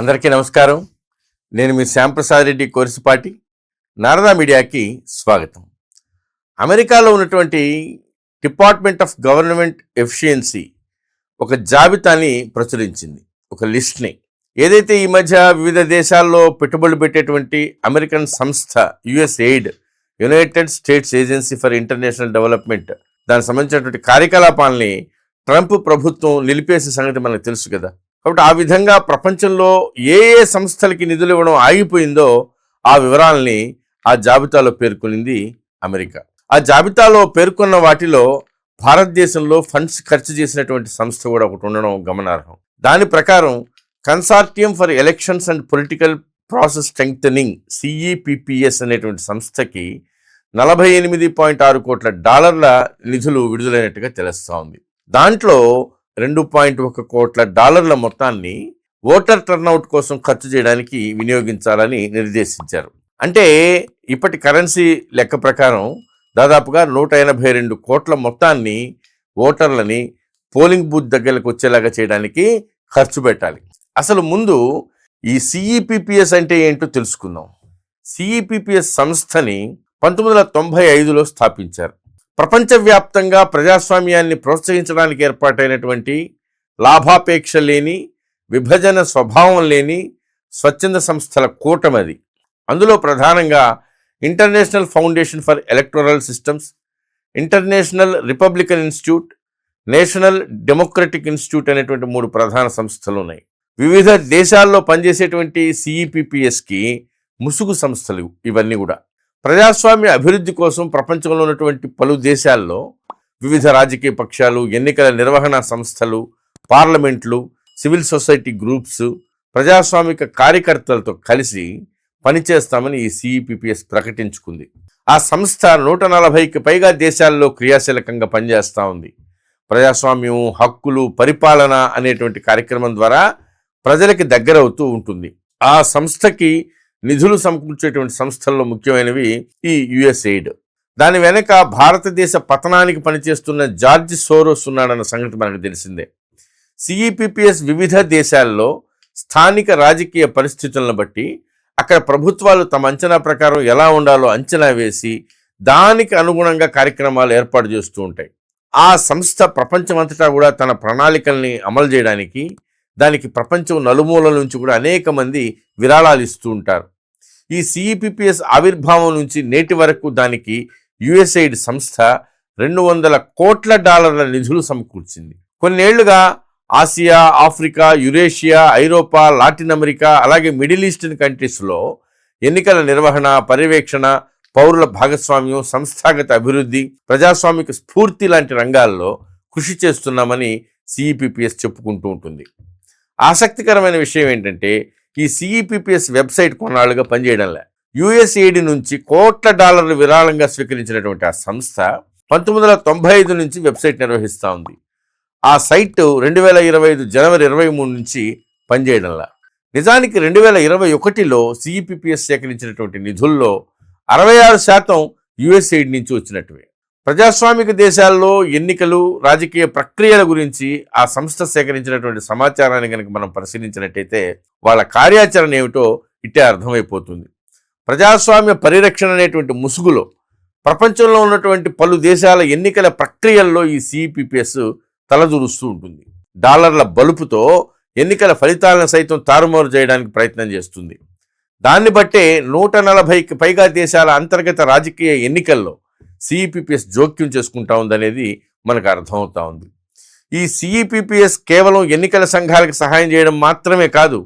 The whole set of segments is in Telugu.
అందరికీ నమస్కారం. నేను మీ శ్యాంప్రసాద్ రెడ్డి కోరిసిపాటి. నారదా మీడియాకి స్వాగతం. అమెరికాలో ఉన్నటువంటి డిపార్ట్మెంట్ ఆఫ్ గవర్నమెంట్ ఎఫిషియన్సీ ఒక జాబితాని ప్రచురించింది. ఒక లిస్ట్ని. ఏదైతే ఈ మధ్య వివిధ దేశాల్లో పెట్టుబడులు పెట్టేటువంటి అమెరికన్ సంస్థ US aid United States agency for international development దానికి సంబంధించినటువంటి కార్యకలాపాలని ట్రంప్ ప్రభుత్వం నిలిపేసే సంగతి మనకు తెలుసు కదా. కాబట్టి ఆ విధంగా ప్రపంచంలో ఏ ఏ సంస్థలకి నిధులు ఇవ్వడం ఆగిపోయిందో ఆ వివరాలని ఆ జాబితాలో పేర్కొనింది అమెరికా. ఆ జాబితాలో పేర్కొన్న వాటిలో భారతదేశంలో ఫండ్స్ ఖర్చు చేసినటువంటి సంస్థ కూడా ఒకటి ఉండడం గమనార్హం. దాని ప్రకారం consortium for elections and political process strengthening CEPPS అనేటువంటి సంస్థకి నలభై ఎనిమిది పాయింట్ ఆరు కోట్ల డాలర్ల నిధులు విడుదలైనట్టుగా తెలుస్తూ ఉంది. దాంట్లో రెండు పాయింట్ ఒక కోట్ల డాలర్ల మొత్తాన్ని ఓటర్ టర్నౌట్ కోసం ఖర్చు చేయడానికి వినియోగించాలని నిర్దేశించారు. అంటే ఇప్పటి కరెన్సీ లెక్క ప్రకారం దాదాపుగా నూట ఎనభై రెండు కోట్ల మొత్తాన్ని ఓటర్లని పోలింగ్ బూత్ దగ్గరకు వచ్చేలాగా చేయడానికి ఖర్చు పెట్టాలి. అసలు ముందు ఈ సిఈపిపిఎస్ అంటే ఏంటో తెలుసుకుందాం. సిఈపిపిఎస్ సంస్థని పంతొమ్మిది వందల తొంభై ఐదులో స్థాపించారు. ప్రపంచవ్యాప్తంగా ప్రజాస్వామ్యాన్ని ప్రోత్సహించడానికి ఏర్పాటైనటువంటి లాభాపేక్ష లేని విభజన స్వభావం లేని స్వచ్ఛంద సంస్థల కూటమది. అందులో ప్రధానంగా international foundation for electoral systems international republican institute national democratic institute అనేటువంటి మూడు ప్రధాన సంస్థలు ఉన్నాయి వివిధ దేశాల్లో పనిచేసేటువంటి సిఈపిపిఎస్కి ముసుగు సంస్థలు ఇవన్నీ కూడా. ప్రజాస్వామ్య అభివృద్ధి కోసం ప్రపంచంలో ఉన్నటువంటి పలు దేశాల్లో వివిధ రాజకీయ పక్షాలు ఎన్నికల నిర్వహణ సంస్థలు పార్లమెంట్లు సివిల్ సొసైటీ గ్రూప్స్ ప్రజాస్వామిక కార్యకర్తలతో కలిసి పనిచేస్తామని ఈ సిఈపిపిఎస్ ప్రకటించుకుంది. ఆ సంస్థ నూట నలభైకి పైగా దేశాల్లో క్రియాశీలకంగా పనిచేస్తూ ఉంది. ప్రజాస్వామ్యం హక్కులు పరిపాలన అనేటువంటి కార్యక్రమం ద్వారా ప్రజలకి దగ్గరవుతూ ఉంటుంది. ఆ సంస్థకి నిధులు సమకూర్చేటువంటి సంస్థల్లో ముఖ్యమైనవి ఈ యుఎస్ఎయిడ్ దాని వెనక భారతదేశ పతనానికి పనిచేస్తున్న జార్జ్ సోరోస్ ఉన్నాడన్న సంగతి మనకు తెలిసిందే. సిఈపిపిఎస్ వివిధ దేశాల్లో స్థానిక రాజకీయ పరిస్థితులను బట్టి అక్కడ ప్రభుత్వాలు తమ అంచనా ప్రకారం ఎలా ఉండాలో అంచనా వేసి దానికి అనుగుణంగా కార్యక్రమాలు ఏర్పాటు చేస్తూ ఉంటాయి. ఆ సంస్థ ప్రపంచమంతటా కూడా తన ప్రణాళికల్ని అమలు చేయడానికి దానికి ప్రపంచం నలుమూలల నుంచి కూడా అనేక మంది విరాళాలు ఇస్తూ ఉంటారు. ఈ సిఈపిపిఎస్ ఆవిర్భావం నుంచి నేటి వరకు దానికి యుఎస్ఐడ్ సంస్థ రెండు వందల కోట్ల డాలర్ల నిధులు సమకూర్చింది. కొన్నేళ్ళుగా ఆసియా ఆఫ్రికా యురేషియా ఐరోపా లాటిన్ అమెరికా అలాగే మిడిల్ ఈస్టర్న్ కంట్రీస్లో ఎన్నికల నిర్వహణ పర్యవేక్షణ పౌరుల భాగస్వామ్యం సంస్థాగత అభివృద్ధి ప్రజాస్వామిక స్ఫూర్తి లాంటి రంగాల్లో కృషి చేస్తున్నామని సిఈపిపిఎస్ చెప్పుకుంటూ ఉంటుంది. ఆసక్తికరమైన విషయం ఏంటంటే ఈ సిఈపిపిఎస్ వెబ్సైట్ కొన్నాళ్ళుగా పనిచేయడంలే. యుఎస్ఏడి నుంచి కోట్ల డాలర్లు విరాళంగా స్వీకరించినటువంటి ఆ సంస్థ పంతొమ్మిది వందల తొంభై ఐదు నుంచి వెబ్సైట్ నిర్వహిస్తూ ఉంది. ఆ సైట్ రెండు వేల ఇరవై ఐదు జనవరి ఇరవై మూడు నుంచి పనిచేయడంలా. నిజానికి రెండు వేల ఇరవై ఒకటిలో సిఈపిపిఎస్ సేకరించినటువంటి నిధుల్లో అరవై ఆరు శాతం యుఎస్ఏడి నుంచి వచ్చినట్టువే. ప్రజాస్వామిక దేశాల్లో ఎన్నికలు రాజకీయ ప్రక్రియల గురించి ఆ సంస్థ సేకరించినటువంటి సమాచారాన్ని కనుక మనం పరిశీలించినట్టయితే వాళ్ళ కార్యాచరణ ఏమిటో ఇట్టే అర్థమైపోతుంది. ప్రజాస్వామ్య పరిరక్షణ అనేటువంటి ముసుగులో ప్రపంచంలో ఉన్నటువంటి పలు దేశాల ఎన్నికల ప్రక్రియల్లో ఈ సిపిపిఎస్ తలదూరుస్తూ ఉంటుంది. డాలర్ల బలుపుతో ఎన్నికల ఫలితాలను సైతం తారుమారు చేయడానికి ప్రయత్నం చేస్తుంది. దాన్ని బట్టే నూట నలభైకి పైగా దేశాల అంతర్గత రాజకీయ ఎన్నికల్లో సిఈపిపిఎస్ జోక్యం చేసుకుంటా ఉందనేది మనకు అర్థమవుతా ఉంది. ఈ సిఈపిపిఎస్ కేవలం ఎన్నికల సంఘాలకు సహాయం చేయడం మాత్రమే కాదు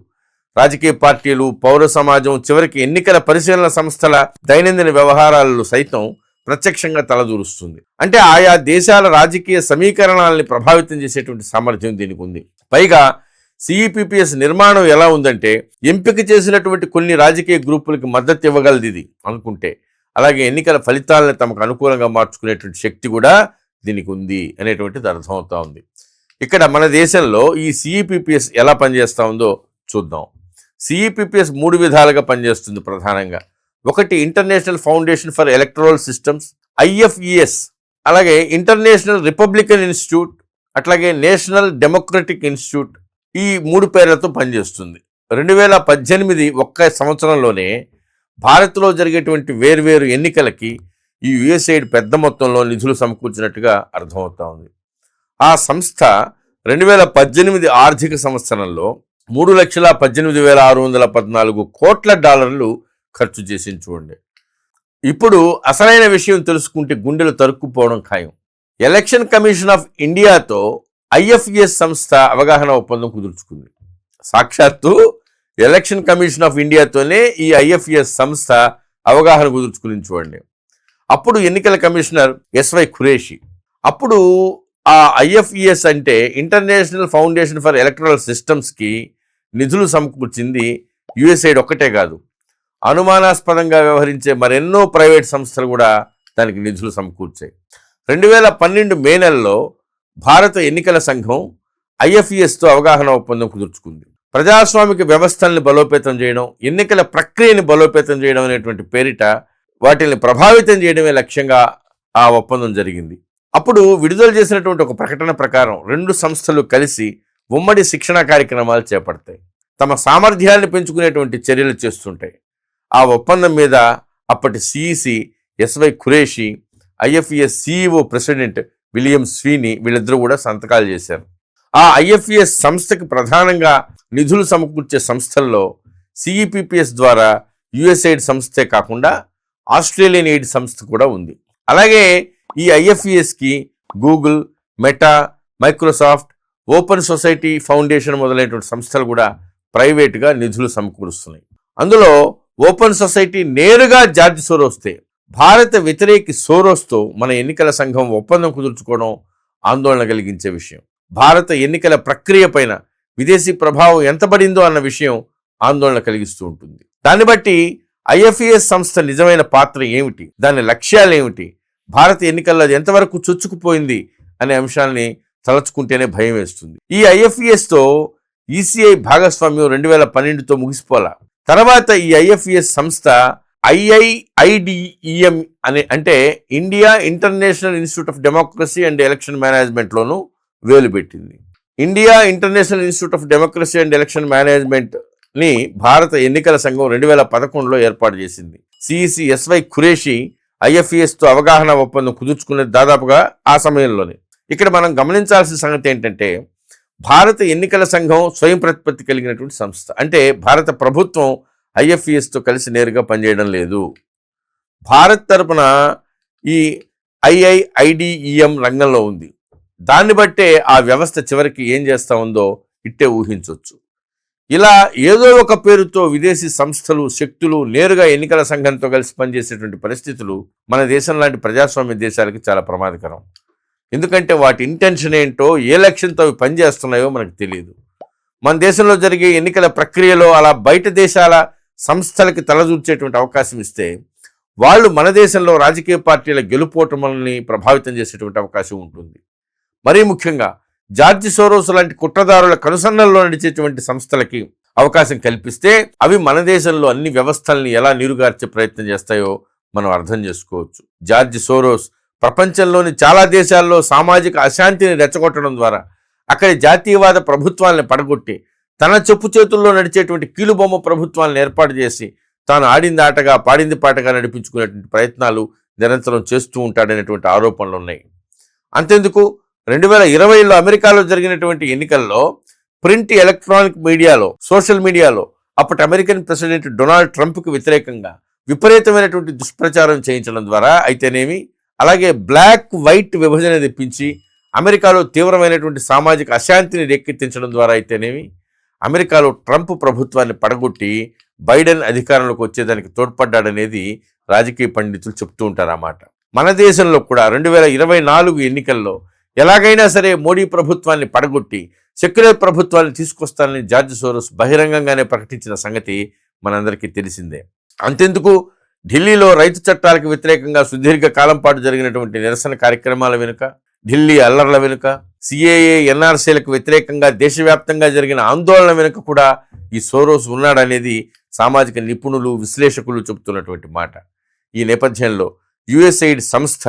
రాజకీయ పార్టీలు పౌర సమాజం చివరికి ఎన్నికల పరిశీలన సంస్థల దైనందిన వ్యవహారాలలో సైతం ప్రత్యక్షంగా తలదూరుస్తుంది. అంటే ఆయా దేశాల రాజకీయ సమీకరణాలని ప్రభావితం చేసేటువంటి సామర్థ్యం దీనికి ఉంది. పైగా సిఈపిపిఎస్ నిర్మాణం ఎలా ఉందంటే ఎంపిక చేసినటువంటి కొన్ని రాజకీయ గ్రూపులకి మద్దతు ఇవ్వగలది ఇది అనుకుంటే. అలాగే ఎన్నికల ఫలితాలను తమకు అనుకూలంగా మార్చుకునేటువంటి శక్తి కూడా దీనికి ఉంది అనేటువంటిది అర్థమవుతా ఉంది. ఇక్కడ మన దేశంలో ఈ సిఈపిపిఎస్ ఎలా పనిచేస్తూ ఉందో చూద్దాం. సిఈపిపిఎస్ మూడు విధాలుగా పనిచేస్తుంది ప్రధానంగా. ఒకటి international foundation for electoral systems IFES అలాగే ఇంటర్నేషనల్ రిపబ్లికన్ ఇన్స్టిట్యూట్ అట్లాగే నేషనల్ డెమోక్రటిక్ ఇన్స్టిట్యూట్ ఈ మూడు పేర్లతో పనిచేస్తుంది. రెండు వేల పద్దెనిమిది ఒక్క సంవత్సరంలోనే భారత్లో జరిగేటువంటి వేర్వేరు ఎన్నికలకి ఈ యుఎస్ఐడ్ పెద్ద మొత్తంలో నిధులు సమకూర్చినట్టుగా అర్థమవుతా ఉంది. ఆ సంస్థ రెండు వేల పద్దెనిమిది ఆర్థిక సంవత్సరంలో మూడు లక్షల పద్దెనిమిది వేల ఆరు వందల పద్నాలుగు కోట్ల డాలర్లు ఖర్చు చేసింది చూడండి. ఇప్పుడు అసలైన విషయం తెలుసుకుంటే గుండెలు తరుక్కుపోవడం ఖాయం. ఎలక్షన్ కమిషన్ ఆఫ్ ఇండియాతో ఐఎఫ్ఎస్ సంస్థ అవగాహన ఒప్పందం కుదుర్చుకుంది. సాక్షాత్తు ఎలక్షన్ కమిషన్ ఆఫ్ ఇండియాతోనే ఈ ఐఎఫ్ఎస్ సంస్థ అవగాహన కుదుర్చుకుని చూడండి. అప్పుడు ఎన్నికల కమిషనర్ ఎస్వై ఖురేషి అప్పుడు ఆ ఐఎఫ్ఈఎస్ అంటే ఇంటర్నేషనల్ ఫౌండేషన్ ఫర్ ఎలక్ట్రల్ సిస్టమ్స్కి నిధులు సమకూర్చింది యుఎస్ఐడ్ ఒక్కటే కాదు. అనుమానాస్పదంగా వ్యవహరించే మరెన్నో ప్రైవేట్ సంస్థలు కూడా దానికి నిధులు సమకూర్చాయి. రెండు వేల పన్నెండు మే నెలలో భారత ఎన్నికల సంఘం ఐఎఫ్ఈఎస్తో అవగాహన ఒప్పందం కుదుర్చుకుంది. ప్రజాస్వామిక వ్యవస్థల్ని బలోపేతం చేయడం ఎన్నికల ప్రక్రియని బలోపేతం చేయడం అనేటువంటి పేరిట వాటిని ప్రభావితం చేయడమే లక్ష్యంగా ఆ ఒప్పందం జరిగింది. అప్పుడు విడుదల చేసినటువంటి ఒక ప్రకటన ప్రకారం రెండు సంస్థలు కలిసి ఉమ్మడి శిక్షణ కార్యక్రమాలు చేపడతాయి. తమ సామర్థ్యాన్ని పెంచుకునేటువంటి చర్యలు చేస్తుంటాయి. ఆ ఒప్పందం మీద అప్పటి CEC S Y Qureshi IFES CEO president William Sweeney వీళ్ళిద్దరూ కూడా సంతకాలు చేశారు. ఆ ఐఎఫ్ఈఎస్ సంస్థకి ప్రధానంగా నిధులు సమకూర్చే సంస్థల్లో సిఈపిపిఎస్ ద్వారా యుఎస్ఐడ్ సంస్థే కాకుండా ఆస్ట్రేలియన్ ఎయిడ్ సంస్థ కూడా ఉంది. అలాగే ఈ ఐఎఫ్ఈఎస్కి Google Meta Microsoft open society foundation మొదలైనటువంటి సంస్థలు కూడా ప్రైవేటుగా నిధులు సమకూరుస్తున్నాయి. అందులో ఓపెన్ సొసైటీ నేరుగా జార్జ్ సోరోస్తే భారత వ్యతిరేకి సోరోస్తో మన ఎన్నికల సంఘం ఒప్పందం కుదుర్చుకోవడం ఆందోళన కలిగించే విషయం. భారత ఎన్నికల ప్రక్రియ పైన విదేశీ ప్రభావం ఎంత పడిందో అన్న విషయం ఆందోళన కలిగిస్తూ ఉంటుంది. దాన్ని బట్టి ఐఎఫ్ఈఎస్ సంస్థ నిజమైన పాత్ర ఏమిటి? దాని లక్ష్యాలు ఏమిటి? భారత ఎన్నికల్లో అది ఎంతవరకు చొచ్చుకుపోయింది అనే అంశాలని తలచుకుంటేనే భయం వేస్తుంది. ఈ ఐఎఫ్ఈఎస్తో ఈసీఐ భాగస్వామ్యం రెండు వేల పన్నెండుతో ముగిసిపోలా? తర్వాత ఈ ఐఎఫ్ఈఎస్ సంస్థ ఐఐఐడిఈఎం అనే అంటే India international institute of democracy and election మేనేజ్మెంట్లోనూ వేలు పెట్టింది India international institute of democracy and election మేనేజ్మెంట్ని భారత ఎన్నికల సంఘం రెండు వేల పదకొండులో ఏర్పాటు చేసింది. సిఈసి ఎస్వై ఖురేషి ఐఎఫ్ఈఎస్తో అవగాహన ఒప్పందం కుదుర్చుకునేది దాదాపుగా ఆ సమయంలోనే. ఇక్కడ మనం గమనించాల్సిన సంగతి ఏంటంటే భారత ఎన్నికల సంఘం స్వయం ప్రతిపత్తి కలిగినటువంటి సంస్థ. అంటే భారత ప్రభుత్వం ఐఎఫ్ఈఎస్తో కలిసి నేరుగా పనిచేయడం లేదు. భారత్ తరపున ఈ ఐఐఐడిఈఎం రంగంలో ఉంది. దాన్ని బట్టే ఆ వ్యవస్థ చివరికి ఏం చేస్తా ఉందో ఇట్టే ఊహించవచ్చు ఇలా ఏదో ఒక పేరుతో విదేశీ సంస్థలు శక్తులు నేరుగా ఎన్నికల సంఘంతో కలిసి పనిచేసేటువంటి పరిస్థితులు మన దేశం లాంటి ప్రజాస్వామ్య దేశాలకి చాలా ప్రమాదకరం. ఎందుకంటే వాటి ఇంటెన్షన్ ఏంటో ఏ లక్ష్యంతో అవి పనిచేస్తున్నాయో మనకు తెలియదు మన దేశంలో జరిగే ఎన్నికల ప్రక్రియలో అలా బయట దేశాల సంస్థలకి తలదూర్చేటువంటి అవకాశం ఇస్తే వాళ్ళు మన దేశంలో రాజకీయ పార్టీల గెలుపోటములని ప్రభావితం చేసేటువంటి అవకాశం ఉంటుంది. మరీ ముఖ్యంగా జార్జి సోరోస్ లాంటి కుట్రదారుల కనుసన్నల్లో నడిచేటువంటి సంస్థలకి అవకాశం కల్పిస్తే అవి మన దేశంలో అన్ని వ్యవస్థల్ని ఎలా నీరుగార్చే ప్రయత్నం చేస్తాయో మనం అర్థం చేసుకోవచ్చు. జార్జి సోరోస్ ప్రపంచంలోని చాలా దేశాల్లో సామాజిక అశాంతిని రెచ్చగొట్టడం ద్వారా అక్కడి జాతీయవాద ప్రభుత్వాలను పడగొట్టి తన చెప్పు చేతుల్లో నడిచేటువంటి కీలుబొమ్మ ప్రభుత్వాలను ఏర్పాటు చేసి తాను ఆడింది ఆటగా పాడింది పాటగా నడిపించుకునేటువంటి ప్రయత్నాలు నిరంతరం చేస్తూ ఉంటాడనేటువంటి ఆరోపణలు ఉన్నాయి అంతెందుకు? రెండు వేల ఇరవైలో అమెరికాలో జరిగినటువంటి ఎన్నికల్లో ప్రింట్ ఎలక్ట్రానిక్ మీడియాలో సోషల్ మీడియాలో అప్పటి అమెరికన్ ప్రెసిడెంట్ డొనాల్డ్ ట్రంప్కి వ్యతిరేకంగా విపరీతమైనటువంటి దుష్ప్రచారం చేయించడం ద్వారా అయితేనేమి అలాగే బ్లాక్ వైట్ విభజన తెప్పించి అమెరికాలో తీవ్రమైనటువంటి సామాజిక అశాంతిని రేకెత్తించడం ద్వారా అయితేనేమి అమెరికాలో ట్రంప్ ప్రభుత్వాన్ని పడగొట్టి బైడెన్ అధికారంలోకి వచ్చేదానికి తోడ్పడ్డాడనేది రాజకీయ పండితులు చెప్తూ ఉంటారు అన్నమాట మన దేశంలో కూడా రెండు వేల ఇరవై నాలుగు ఎన్నికల్లో ఎలాగైనా సరే మోడీ ప్రభుత్వాన్ని పడగొట్టి సెక్యులర్ ప్రభుత్వాన్ని తీసుకొస్తానని జార్జ్ సోరోస్ బహిరంగంగానే ప్రకటించిన సంగతి మనందరికీ తెలిసిందే. అంతెందుకు? ఢిల్లీలో రైతు చట్టాలకు వ్యతిరేకంగా సుదీర్ఘ కాలం పాటు జరిగినటువంటి నిరసన కార్యక్రమాల వెనుక ఢిల్లీ అల్లర్ల వెనుక సిఏఏ ఎన్ఆర్సీలకు వ్యతిరేకంగా దేశవ్యాప్తంగా జరిగిన ఆందోళన వెనుక కూడా ఈ సోరోస్ ఉన్నాడనేది సామాజిక నిపుణులు విశ్లేషకులు చెబుతున్నటువంటి మాట. ఈ నేపథ్యంలో యుఎస్ఐడ్ సంస్థ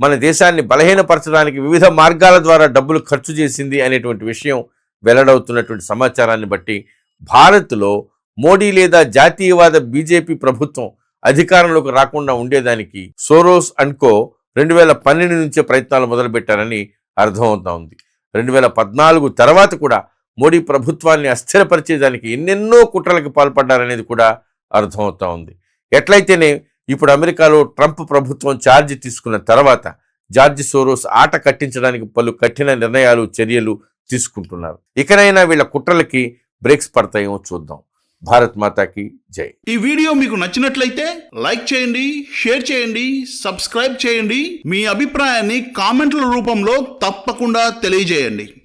మన దేశాన్ని బలహీనపరచడానికి వివిధ మార్గాల ద్వారా డబ్బులు ఖర్చు చేసింది అనేటువంటి విషయం వెల్లడవుతున్నటువంటి సమాచారాన్ని బట్టి భారత్లో మోడీ లేదా జాతీయవాద బీజేపీ ప్రభుత్వం అధికారంలోకి రాకుండా ఉండేదానికి సోరోస్ అండ్ కో రెండు వేల పన్నెండు నుంచే ప్రయత్నాలు మొదలుపెట్టారని అర్థమవుతా ఉంది. రెండు వేల పద్నాలుగు తర్వాత కూడా మోడీ ప్రభుత్వాన్ని అస్థిరపరిచేదానికి ఎన్నెన్నో కుట్రలకు పాల్పడ్డారనేది కూడా అర్థమవుతా ఉంది. ఎట్లయితేనే ఇప్పుడు అమెరికాలో ట్రంప్ ప్రభుత్వం ఛార్జ్ తీసుకున్న తర్వాత జార్జ్ సోరోస్ ఆట కట్టించడానికి పలు కఠిన నిర్ణయాలు చర్యలు తీసుకుంటున్నారు. ఇకనైనా వీళ్ళ కుట్రలకి బ్రేక్స్ పడతాయేమో చూద్దాం. భారత్ మాతాకి జై. ఈ వీడియో మీకు నచ్చినట్లయితే లైక్ చేయండి షేర్ చేయండి సబ్స్క్రైబ్ చేయండి. మీ అభిప్రాయాన్ని కామెంట్ల రూపంలో తప్పకుండా తెలియజేయండి.